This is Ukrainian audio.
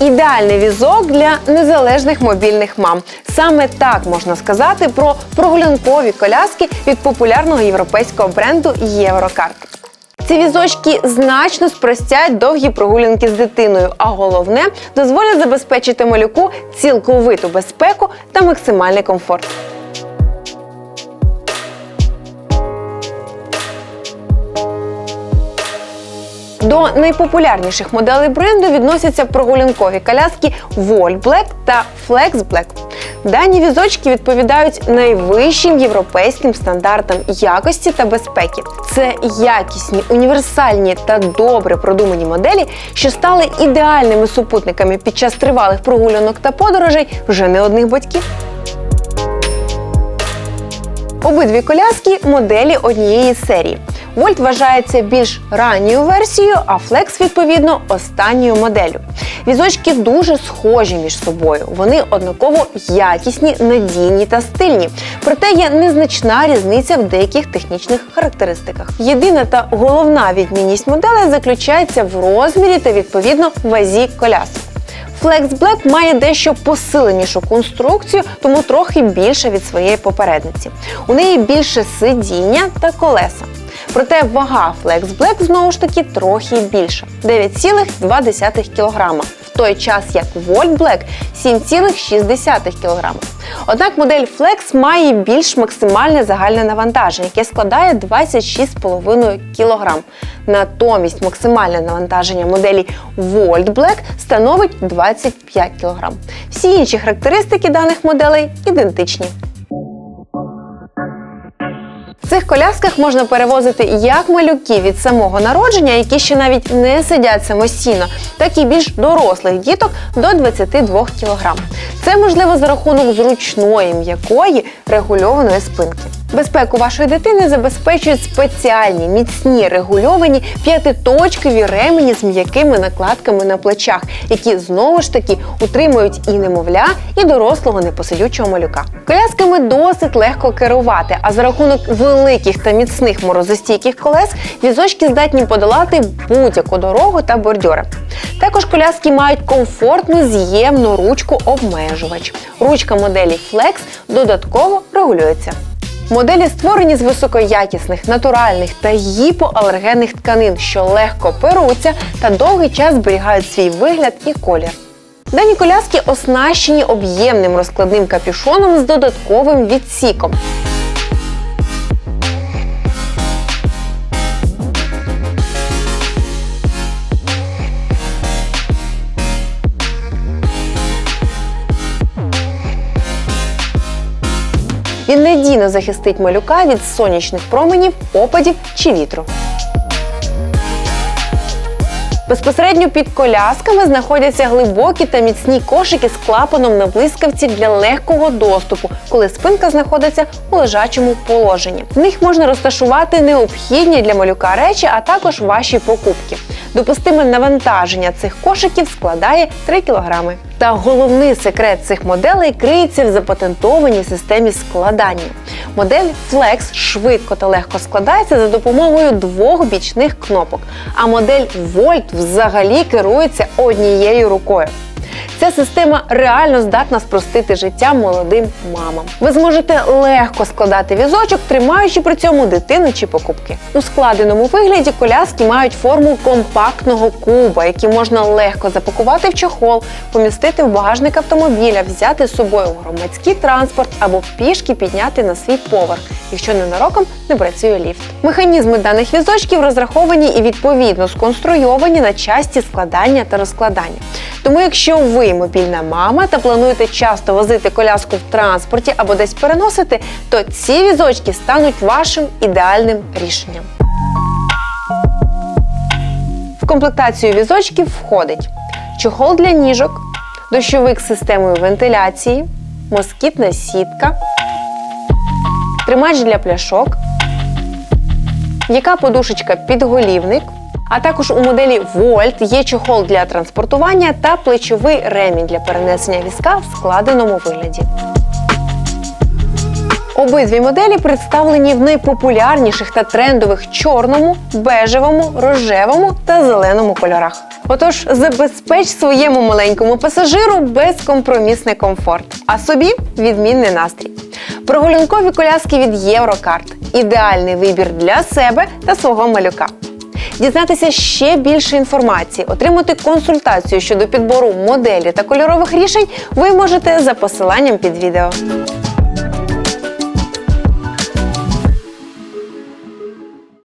Ідеальний візок для незалежних мобільних мам. Саме так можна сказати про прогулянкові коляски від популярного європейського бренду Єврокарт. Ці візочки значно спростять довгі прогулянки з дитиною, а головне дозволять забезпечити малюку цілковиту безпеку та максимальний комфорт. До найпопулярніших моделей бренду відносяться прогулянкові коляски Volt Black та Flex Black. Дані візочки відповідають найвищим європейським стандартам якості та безпеки. Це якісні, універсальні та добре продумані моделі, що стали ідеальними супутниками під час тривалих прогулянок та подорожей вже не одних батьків. Обидві коляски моделі однієї серії. Вольт вважається більш ранньою версією, а Flex, відповідно, останньою моделлю. Візочки дуже схожі між собою. Вони однаково якісні, надійні та стильні. Проте є незначна різниця в деяких технічних характеристиках. Єдина та головна відмінність моделей заключається в розмірі та відповідно вазі колясок. Flex Black має дещо посиленішу конструкцію, тому трохи більше від своєї попередниці. У неї більше сидіння та колеса. Проте вага Flex Black знову ж таки трохи більша 9,2 кг, в той час як Volt Black 7,6 кг. Однак модель Flex має більш максимальне загальне навантаження, яке складає 26,5 кг. Натомість максимальне навантаження моделі Volt Black становить 25 кг. Всі інші характеристики даних моделей ідентичні. Цих колясках можна перевозити як малюків від самого народження, які ще навіть не сидять самостійно, так і більш дорослих діток до 22 кг. Це можливо за рахунок зручної м'якої регульованої спинки. Безпеку вашої дитини забезпечують спеціальні міцні регульовані п'ятиточкові ремені з м'якими накладками на плечах, які знову ж таки утримують і немовля, і дорослого непосидючого малюка. Колясками досить легко керувати, а за рахунок великих та міцних морозостійких колес візочки здатні подолати будь-яку дорогу та бордюри. Також коляски мають комфортну з'ємну ручку обмежувач. Ручка моделі Flex додатково регулюється. Моделі створені з високоякісних, натуральних та гіпоалергенних тканин, що легко перуться та довгий час зберігають свій вигляд і колір. Дані коляски оснащені об'ємним розкладним капюшоном з додатковим відсіком. Він надійно захистить малюка від сонячних променів, опадів чи вітру. Безпосередньо під колясками знаходяться глибокі та міцні кошики з клапаном на блискавці для легкого доступу, коли спинка знаходиться у лежачому положенні. В них можна розташувати необхідні для малюка речі, а також ваші покупки. Допустиме навантаження цих кошиків складає 3 кг. Та головний секрет цих моделей криється в запатентованій системі складання. Модель Flex швидко та легко складається за допомогою двох бічних кнопок, а модель Volt взагалі керується однією рукою. Ця система реально здатна спростити життя молодим мамам. Ви зможете легко складати візочок, тримаючи при цьому дитину чи покупки. У складеному вигляді коляски мають форму компактного куба, який можна легко запакувати в чохол, помістити в багажник автомобіля, взяти з собою громадський транспорт або пішки підняти на свій поверх, якщо ненароком не працює ліфт. Механізми даних візочків розраховані і відповідно сконструйовані на часті складання та розкладання. Тому, якщо ви мобільна мама та плануєте часто возити коляску в транспорті або десь переносити, то ці візочки стануть вашим ідеальним рішенням. В комплектацію візочків входить чохол для ніжок, дощовик з системою вентиляції, москітна сітка, тримач для пляшок, м'яка подушечка підголівник, а також у моделі Volt є чохол для транспортування та плечовий ремінь для перенесення візка в складеному вигляді. Обидві моделі представлені в найпопулярніших та трендових чорному, бежевому, рожевому та зеленому кольорах. Отож, забезпеч своєму маленькому пасажиру безкомпромісний комфорт, а собі відмінний настрій. Прогулянкові коляски від Єврокарт ідеальний вибір для себе та свого малюка. Дізнатися ще більше інформації, отримати консультацію щодо підбору моделі та кольорових рішень ви можете за посиланням під відео.